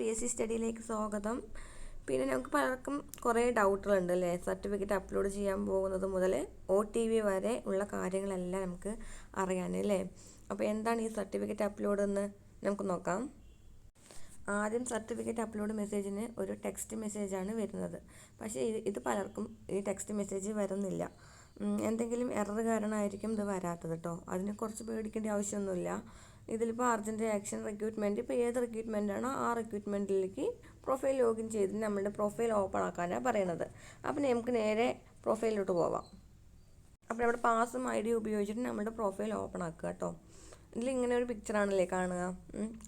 P S C സ്റ്റഡിയിലേക്ക് സ്വാഗതം. പിന്നെ നമുക്ക് പലർക്കും കുറേ ഡൗട്ടുകളുണ്ട് അല്ലേ സർട്ടിഫിക്കറ്റ് അപ്ലോഡ് ചെയ്യാൻ പോകുന്നത് മുതൽ ഒ ടി വി വരെ ഉള്ള കാര്യങ്ങളെല്ലാം നമുക്ക് അറിയാൻ അല്ലേ? അപ്പോൾ എന്താണ് ഈ സർട്ടിഫിക്കറ്റ് അപ്ലോഡ് എന്ന് നമുക്ക് നോക്കാം. ആദ്യം സർട്ടിഫിക്കറ്റ് അപ്ലോഡ് മെസ്സേജിന് ഒരു ടെക്സ്റ്റ് മെസ്സേജാണ് വരുന്നത്. പക്ഷേ ഇത് ഇത് പലർക്കും ഈ ടെക്സ്റ്റ് മെസ്സേജ് വരുന്നില്ല. എന്തെങ്കിലും എറർ കാരണമായിരിക്കും ഇത് വരാത്തത് കേട്ടോ അതിനെ കുറച്ച് പേടിക്കേണ്ട ആവശ്യമൊന്നുമില്ല. ഇതിലിപ്പോൾ അർജന്റ് ആക്ഷൻ റിക്രൂട്ട്മെന്റ് ഇപ്പോൾ ഏത് റിക്രൂട്ട്മെന്റ് ആണോ ആ റിക്രൂട്ട്മെന്റിലേക്ക് പ്രൊഫൈൽ ലോഗിൻ ചെയ്ത് നമ്മളുടെ പ്രൊഫൈൽ ഓപ്പൺ ആക്കാനാണ് പറയുന്നത് അപ്പോൾ നമുക്ക് നേരെ പ്രൊഫൈലിലോട്ട് പോവാം. അപ്പോൾ നമ്മുടെ പാസും ഐ ഡി ഉപയോഗിച്ചിട്ട് നമ്മുടെ പ്രൊഫൈൽ ഓപ്പൺ ആക്കുക കേട്ടോ ഇതിൽ ഇങ്ങനെ ഒരു പിക്ചറാണല്ലേ കാണുക.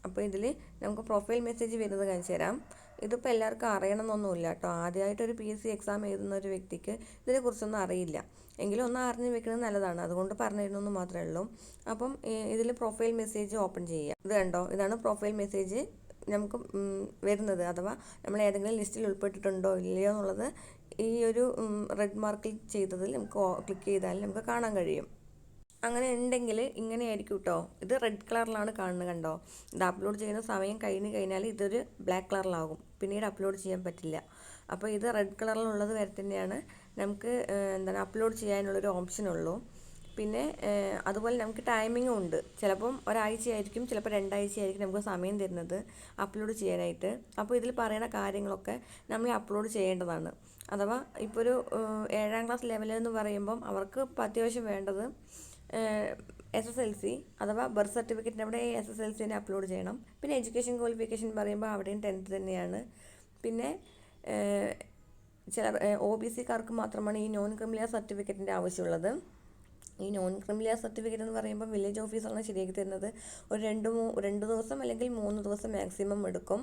അപ്പോൾ ഇതിൽ നമുക്ക് പ്രൊഫൈൽ മെസ്സേജ് വരുന്നത് കാണിച്ചു തരാം. ഇതിപ്പോൾ എല്ലാവർക്കും അറിയണമെന്നൊന്നുമില്ല കേട്ടോ. ആദ്യമായിട്ടൊരു പി എസ് സി എക്സാം എഴുതുന്ന ഒരു വ്യക്തിക്ക് ഇതിനെക്കുറിച്ചൊന്നും അറിയില്ല. എങ്കിലും ഒന്ന് അറിഞ്ഞു വെക്കുന്നത് നല്ലതാണ്. അതുകൊണ്ട് പറഞ്ഞിരുന്നെന്ന് മാത്രമേ ഉള്ളൂ. അപ്പം ഇതിൽ പ്രൊഫൈൽ മെസ്സേജ് ഓപ്പൺ ചെയ്യുക. ഇത് കണ്ടോ? ഇതാണ് പ്രൊഫൈൽ മെസ്സേജ് നമുക്ക് വരുന്നത്. അഥവാ നമ്മൾ ഏതെങ്കിലും ലിസ്റ്റിൽ ഉൾപ്പെട്ടിട്ടുണ്ടോ ഇല്ലയോ എന്നുള്ളത് ഈ ഒരു റെഡ് മാർക്കിൽ ചെയ്തതിൽ നമുക്ക് ക്ലിക്ക് ചെയ്താൽ നമുക്ക് കാണാൻ കഴിയും. അങ്ങനെ ഉണ്ടെങ്കിൽ ഇങ്ങനെ ആയിരിക്കും കേട്ടോ ഇത് റെഡ് കളറിലാണ് കാണുന്നത് കണ്ടോ? ഇത് അപ്ലോഡ് ചെയ്യുന്ന സമയം കഴിഞ്ഞ് കഴിഞ്ഞാൽ ഇതൊരു ബ്ലാക്ക് കളറിലാകും പിന്നീട് അപ്ലോഡ് ചെയ്യാൻ പറ്റില്ല. അപ്പോൾ ഇത് റെഡ് കളറിലുള്ളത് വരെ തന്നെയാണ് നമുക്ക് എന്താണ് അപ്ലോഡ് ചെയ്യാനുള്ളൊരു ഓപ്ഷൻ ഉള്ളൂ. പിന്നെ അതുപോലെ നമുക്ക് ടൈമിങ്ങും ഉണ്ട്. ചിലപ്പം ഒരാഴ്ചയായിരിക്കും ചിലപ്പോൾ രണ്ടാഴ്ചയായിരിക്കും നമുക്ക് സമയം തരുന്നത് അപ്ലോഡ് ചെയ്യാനായിട്ട്. അപ്പോൾ ഇതിൽ പറയുന്ന കാര്യങ്ങളൊക്കെ നമ്മൾ അപ്ലോഡ് ചെയ്യേണ്ടതാണ്. അഥവാ ഇപ്പോൾ ഒരു ഏഴാം ക്ലാസ് ലെവലെന്ന് പറയുമ്പം അവർക്ക് അത്യാവശ്യം വേണ്ടത് എസ് എസ് എൽ സി അഥവാ ബർത്ത് സർട്ടിഫിക്കറ്റിന്റെ അവിടെ എസ് എസ് എൽ സി തന്നെ അപ്ലോഡ് ചെയ്യണം. പിന്നെ എഡ്യൂക്കേഷൻ ക്വാളിഫിക്കേഷൻ പറയുമ്പോൾ അവിടെയും ടെൻത്ത് തന്നെയാണ്. പിന്നെ ചില ഒ ബി സിക്കാർക്ക് മാത്രമാണ് ഈ നോൺ ക്രിമിലിയർ സർട്ടിഫിക്കറ്റിന്റെ ആവശ്യമുള്ളത്. ഈ നോൺ ക്രിമിലിയർ സർട്ടിഫിക്കറ്റ് എന്ന് പറയുമ്പോൾ വില്ലേജ് ഓഫീസറാണ് ശരിയാക്കി തരുന്നത് ഒരു രണ്ട് മൂ രണ്ട് ദിവസം അല്ലെങ്കിൽ മൂന്ന് ദിവസം മാക്സിമം എടുക്കും.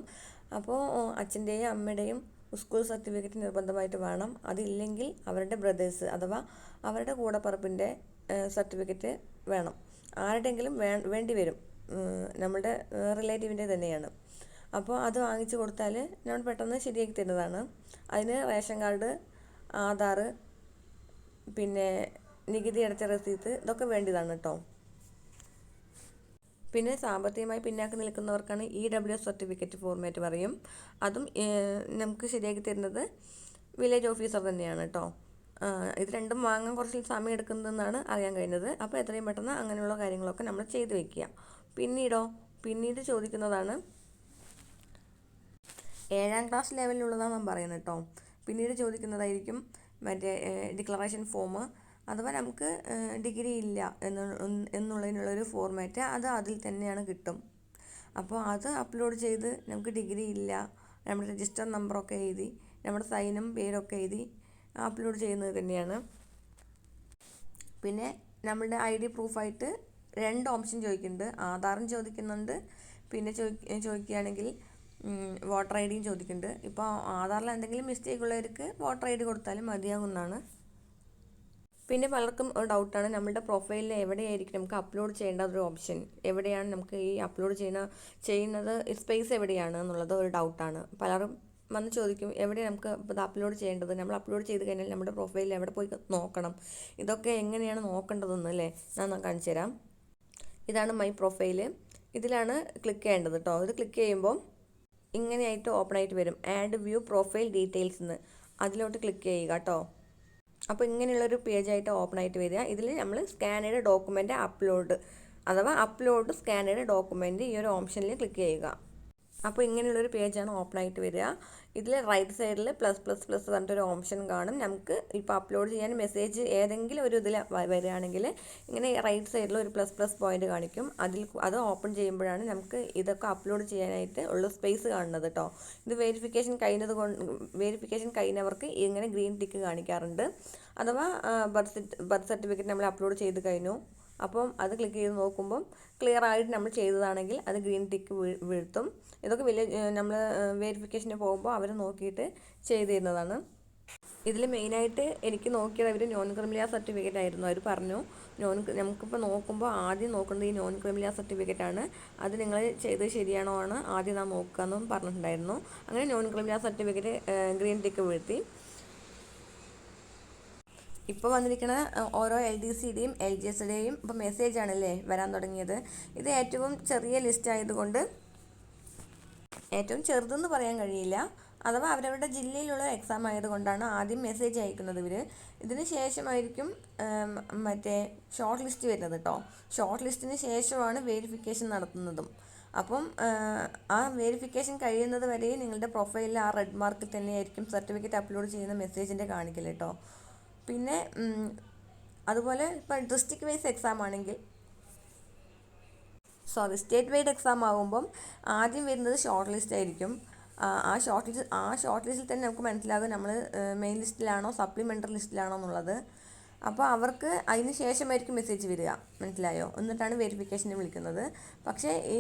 അപ്പോൾ അച്ഛന്റെയും അമ്മയുടെയും സ്കൂൾ സർട്ടിഫിക്കറ്റ് നിർബന്ധമായിട്ട് വേണം. അതില്ലെങ്കിൽ അവരുടെ ബ്രദേഴ്സ് അഥവാ അവരുടെ കൂടപ്പറപ്പിന്റെ സർട്ടിഫിക്കറ്റ് വേണം. ആരുടെയെങ്കിലും വേ വേണ്ടി വരും. നമ്മുടെ റിലേറ്റീവിന്റെ തന്നെയാണ്. അപ്പോൾ അത് വാങ്ങിച്ചു കൊടുത്താൽ നമ്മൾ പെട്ടെന്ന് ശരിയാക്കി തരുന്നതാണ്. അതിന് റേഷൻ കാർഡ് ആധാർ പിന്നെ നികുതി അടച്ച രസീത് ഇതൊക്കെ വേണ്ടതാണ് കേട്ടോ. പിന്നെ സാമ്പത്തികമായി പിന്നാക്കം നിൽക്കുന്നവർക്കാണ് E W S certificate format പറയും. അതും നമുക്ക് ശരിയാക്കി തരുന്നത് വില്ലേജ് ഓഫീസർ തന്നെയാണ് കേട്ടോ. ഇത് രണ്ടും വാങ്ങാൻ കുറച്ച് സമയം എടുക്കുന്നതെന്നാണ് അറിയാൻ കഴിഞ്ഞത്. അപ്പോൾ എത്രയും പെട്ടെന്ന് അങ്ങനെയുള്ള കാര്യങ്ങളൊക്കെ നമ്മൾ ചെയ്ത് വെക്കുക. പിന്നീടോ പിന്നീട് ചോദിക്കുന്നതാണ് ഏഴാം ക്ലാസ് ലെവലിലുള്ളതാണ് ഞാൻ പറയുന്നത് കേട്ടോ. പിന്നീട് ചോദിക്കുന്നതായിരിക്കും മറ്റേ ഡിക്ലറേഷൻ ഫോം അഥവാ നമുക്ക് ഡിഗ്രി ഇല്ല എന്ന് എന്നുള്ളതിനുള്ളൊരു ഫോർമാറ്റ് അത് അതിൽ തന്നെയാണ് കിട്ടും. അപ്പോൾ അത് അപ്ലോഡ് ചെയ്ത് നമുക്ക് ഡിഗ്രി ഇല്ല നമ്മുടെ രജിസ്റ്റർ നമ്പറൊക്കെ എഴുതി നമ്മുടെ സൈനും പേരൊക്കെ എഴുതി അപ്ലോഡ് ചെയ്യുന്നത് തന്നെയാണ്. പിന്നെ നമ്മളുടെ ഐ ഡി പ്രൂഫായിട്ട് രണ്ട് ഓപ്ഷൻ ചോദിക്കുന്നുണ്ട്. ആധാറും ചോദിക്കുന്നുണ്ട്. പിന്നെ ചോദിക്കുകയാണെങ്കിൽ വോട്ടർ ഐ ഡിയും ചോദിക്കുന്നുണ്ട്. ഇപ്പോൾ ആധാറിൽ എന്തെങ്കിലും മിസ്റ്റേക്ക് ഉള്ളവർക്ക് വോട്ടർ ഐ ഡി കൊടുത്താലും മതിയാകുന്നതാണ് പിന്നെ പലർക്കും ഒരു ഡൗട്ടാണ് നമ്മുടെ പ്രൊഫൈലിൽ എവിടെയായിരിക്കും നമുക്ക് അപ്ലോഡ് ചെയ്യേണ്ട ഒരു ഓപ്ഷൻ എവിടെയാണ് നമുക്ക് ഈ അപ്ലോഡ് ചെയ്യുന്ന ചെയ്യുന്നത് സ്പേസ് എവിടെയാണ് എന്നുള്ളത് ഒരു ഡൗട്ടാണ് പലരും വന്ന് ചോദിക്കും എവിടെ നമുക്ക് ഇത് അപ്ലോഡ് ചെയ്യേണ്ടത്? നമ്മൾ അപ്ലോഡ് ചെയ്ത് കഴിഞ്ഞാൽ നമ്മുടെ പ്രൊഫൈലിൽ എവിടെ പോയി നോക്കണം? ഇതൊക്കെ എങ്ങനെയാണ് നോക്കേണ്ടതെന്ന് അല്ലേ? ഞാൻ കാണിച്ചു തരാം. ഇതാണ് മൈ പ്രൊഫൈൽ ഇതിലാണ് ക്ലിക്ക് ചെയ്യേണ്ടത് കേട്ടോ ഇത് ക്ലിക്ക് ചെയ്യുമ്പോൾ ഇങ്ങനെയായിട്ട് ഓപ്പൺ ആയിട്ട് വരും. ആഡ് വ്യൂ പ്രൊഫൈൽ ഡീറ്റെയിൽസ് എന്ന് അതിലോട്ട് ക്ലിക്ക് ചെയ്യുക കേട്ടോ അപ്പോൾ ഇങ്ങനെയുള്ളൊരു പേജായിട്ട് ഓപ്പൺ ആയിട്ട് വരിക. ഇതിൽ നമ്മൾ സ്കാനഡ് ഡോക്യുമെന്റ് അപ്ലോഡ് അഥവാ അപ്ലോഡ് സ്കാനഡ് ഡോക്യുമെന്റ് ഈ ഒരു ഓപ്ഷനിൽ ക്ലിക്ക് ചെയ്യുക. അപ്പോൾ ഇങ്ങനെയുള്ളൊരു പേജാണ് ഓപ്പൺ ആയിട്ട് വരിക. ഇതിൽ റൈറ്റ് സൈഡിൽ പ്ലസ് പ്ലസ് പ്ലസ് പറഞ്ഞിട്ടൊരു ഓപ്ഷൻ കാണും. നമുക്ക് ഇപ്പോൾ അപ്ലോഡ് ചെയ്യാൻ മെസ്സേജ് ഏതെങ്കിലും ഒരു ഇതിൽ വരികയാണെങ്കിൽ ഇങ്ങനെ റൈറ്റ് സൈഡിൽ ഒരു പ്ലസ് പ്ലസ് പോയിന്റ് കാണിക്കും. അതിൽ അത് ഓപ്പൺ ചെയ്യുമ്പോഴാണ് നമുക്ക് ഇതൊക്കെ അപ്ലോഡ് ചെയ്യാനായിട്ട് ഉള്ള സ്പേസ് കാണുന്നത് കേട്ടോ ഇത് വെരിഫിക്കേഷൻ കഴിഞ്ഞത് കൊണ്ട് വെരിഫിക്കേഷൻ കഴിഞ്ഞവർക്ക് ഇങ്ങനെ ഗ്രീൻ ടിക്ക് കാണിക്കാറുണ്ട്. അഥവാ ബർത്ത് ബർത്ത് സർട്ടിഫിക്കറ്റ് നമ്മൾ അപ്ലോഡ് ചെയ്ത് കഴിഞ്ഞു. അപ്പം അത് ക്ലിക്ക് ചെയ്ത് നോക്കുമ്പം ക്ലിയർ ആയിട്ട് നമ്മൾ ചെയ്തതാണെങ്കിൽ അത് ഗ്രീൻ ടിക്ക് വീഴ്ത്തും. ഇതൊക്കെ വലിയ നമ്മൾ വെരിഫിക്കേഷന് പോകുമ്പോൾ അവർ നോക്കിയിട്ട് ചെയ്ത് തരുന്നതാണ് ഇതിൽ മെയിനായിട്ട് എനിക്ക് നോക്കിയത് അവർ നോൺ ക്രിമിലിയ സർട്ടിഫിക്കറ്റ് ആയിരുന്നു. അവർ പറഞ്ഞു നോൺ നമുക്കിപ്പോൾ നോക്കുമ്പോൾ ആദ്യം നോക്കുന്നത് ഈ നോൺ ക്രിമിലിയ സർട്ടിഫിക്കറ്റ് ആണ്. അത് നിങ്ങൾ ചെയ്തത് ശരിയാണോ ആണ് ആദ്യം നാം നോക്കുക എന്നും പറഞ്ഞിട്ടുണ്ടായിരുന്നു. അങ്ങനെ non creamy layer certificate green tick വീഴ്ത്തി. ഇപ്പോൾ വന്നിരിക്കുന്ന ഓരോ എൽ ഡി സിയുടെയും എൽ ജി എസിന്റെയും ഇപ്പോൾ മെസ്സേജ് ആണല്ലേ വരാൻ തുടങ്ങിയത്. ഇത് ഏറ്റവും ചെറിയ ലിസ്റ്റ് ആയതുകൊണ്ട് ഏറ്റവും ചെറുതെന്ന് പറയാൻ കഴിയില്ല. അഥവാ അവരവരുടെ ജില്ലയിലുള്ള എക്സാം ആയതുകൊണ്ടാണ് ആദ്യം മെസ്സേജ് അയക്കുന്നത് ഇവർ ഇതിന് ശേഷമായിരിക്കും മറ്റേ ഷോർട്ട് ലിസ്റ്റ് വരുന്നത് കേട്ടോ ഷോർട്ട് ലിസ്റ്റിന് ശേഷമാണ് വെരിഫിക്കേഷൻ നടത്തുന്നതും. അപ്പം ആ വെരിഫിക്കേഷൻ കഴിയുന്നത് വരെ നിങ്ങളുടെ പ്രൊഫൈലിൽ ആ റെഡ് മാർക്കിൽ തന്നെയായിരിക്കും സർട്ടിഫിക്കറ്റ് അപ്ലോഡ് ചെയ്യുന്ന മെസ്സേജിന്റെ കാണിക്കൽ കേട്ടോ പിന്നെ അതുപോലെ ഇപ്പം ഡിസ്ട്രിക്ട് വൈസ് എക്സാം ആണെങ്കിൽ സോറി സ്റ്റേറ്റ് വൈഡ് എക്സാം ആകുമ്പം ആദ്യം വരുന്നത് ഷോർട്ട് ലിസ്റ്റ് ആയിരിക്കും. ആ ഷോർട്ട് ലിസ്റ്റ് ആ ഷോർട്ട് ലിസ്റ്റിൽ തന്നെ നമുക്ക് മനസ്സിലാകും നമ്മൾ മെയിൻ ലിസ്റ്റിലാണോ സപ്ലിമെന്ററി ലിസ്റ്റിലാണോ എന്നുള്ളത്. അപ്പോൾ അവർക്ക് അതിന് ശേഷമായിരിക്കും മെസ്സേജ് വരിക. മനസ്സിലായോ? എന്നിട്ടാണ് വെരിഫിക്കേഷന് വിളിക്കുന്നത്. പക്ഷേ ഈ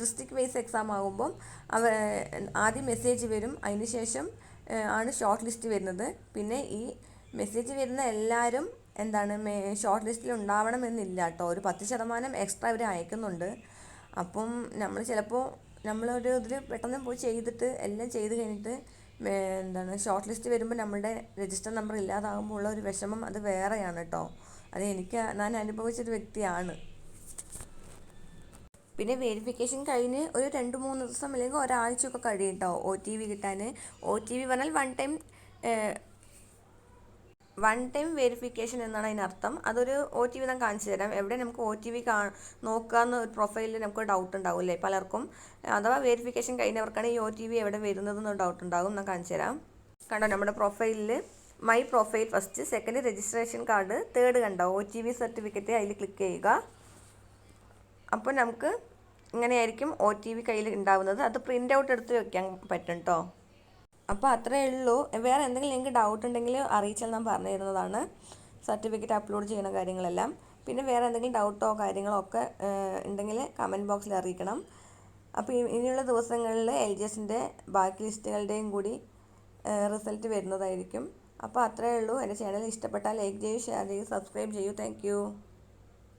ഡിസ്ട്രിക്ട് വൈസ് എക്സാം ആകുമ്പം അവ ആദ്യം മെസ്സേജ് വരും. അതിന് ശേഷം ആണ് ഷോർട്ട് ലിസ്റ്റ് വരുന്നത്. പിന്നെ ഈ മെസ്സേജ് വരുന്ന എല്ലാവരും എന്താണ് ഷോർട്ട് ലിസ്റ്റിൽ ഉണ്ടാവണമെന്നില്ല കേട്ടോ ഒരു പത്ത് ശതമാനം എക്സ്ട്രാ അവർ അയക്കുന്നുണ്ട്. അപ്പം നമ്മൾ ചിലപ്പോൾ നമ്മളൊരു ഇതിൽ പെട്ടെന്ന് പോയി ചെയ്തിട്ട് എല്ലാം ചെയ്ത് കഴിഞ്ഞിട്ട് എന്താണ് ഷോർട്ട് ലിസ്റ്റ് വരുമ്പോൾ നമ്മളുടെ രജിസ്റ്റർ നമ്പർ ഇല്ലാതാകുമ്പോൾ ഉള്ള ഒരു വിഷമം അത് വേറെയാണ് കേട്ടോ അത് എനിക്ക് ഞാൻ അനുഭവിച്ചൊരു വ്യക്തിയാണ്. പിന്നെ വെരിഫിക്കേഷൻ കഴിഞ്ഞ് ഒരു രണ്ട് മൂന്ന് ദിവസം അല്ലെങ്കിൽ ഒരാഴ്ചയൊക്കെ കഴിയും കേട്ടോ ഒ ടി വി കിട്ടാൻ ഒ ടി വി പറഞ്ഞാൽ one time one time verification എന്നാണ് അതിനർത്ഥം അതൊരു ഒ ടി വി ഞാൻ കാണിച്ചു തരാം. എവിടെ നമുക്ക് ഒ ടി വി കാ നോക്കാമെന്ന് ഒരു പ്രൊഫൈലിൽ നമുക്ക് ഡൗട്ട് ഉണ്ടാവും അല്ലേ പലർക്കും. അഥവാ വെരിഫിക്കേഷൻ കഴിഞ്ഞവർക്കാണ് ഈ ഒ ടി വി എവിടെ വരുന്നതെന്ന് ഡൗട്ട് ഉണ്ടാകും ഞാൻ കാണിച്ചു തരാം. കണ്ടോ നമ്മുടെ പ്രൊഫൈലിൽ my profile first second registration card third കണ്ടോ? ഒ ടി വി സർട്ടിഫിക്കറ്റ് അതിൽ ക്ലിക്ക് ചെയ്യുക. അപ്പോൾ നമുക്ക് ഇങ്ങനെയായിരിക്കും ഒ ടി വി കയ്യിൽ ഉണ്ടാവുന്നത്. അത് പ്രിന്റ് ഔട്ട് എടുത്ത് വയ്ക്കാൻ പറ്റും കേട്ടോ അപ്പോൾ അത്രയേ ഉള്ളൂ. വേറെ എന്തെങ്കിലും നിങ്ങൾക്ക് ഡൗട്ട് ഉണ്ടെങ്കിൽ അറിയിച്ചാൽ ഞാൻ പറഞ്ഞു തരുന്നതാണ് സർട്ടിഫിക്കറ്റ് അപ്ലോഡ് ചെയ്യുന്ന കാര്യങ്ങളെല്ലാം. പിന്നെ വേറെ എന്തെങ്കിലും ഡൗട്ടോ കാര്യങ്ങളോ ഒക്കെ ഉണ്ടെങ്കിൽ കമന്റ് ബോക്സിൽ അറിയിക്കണം. അപ്പോൾ ഇനിയുള്ള ദിവസങ്ങളിൽ എൽ ജി എസിന്റെ ബാക്കി ലിസ്റ്റുകളുടെയും കൂടി റിസൾട്ട് വരുന്നതായിരിക്കും. അപ്പോൾ അത്രയേ ഉള്ളൂ. എന്റെ ചാനൽ ഇഷ്ടപ്പെട്ടാൽ ലൈക്ക് ചെയ്യൂ ഷെയർ ചെയ്യൂ സബ്സ്ക്രൈബ് ചെയ്യൂ. താങ്ക്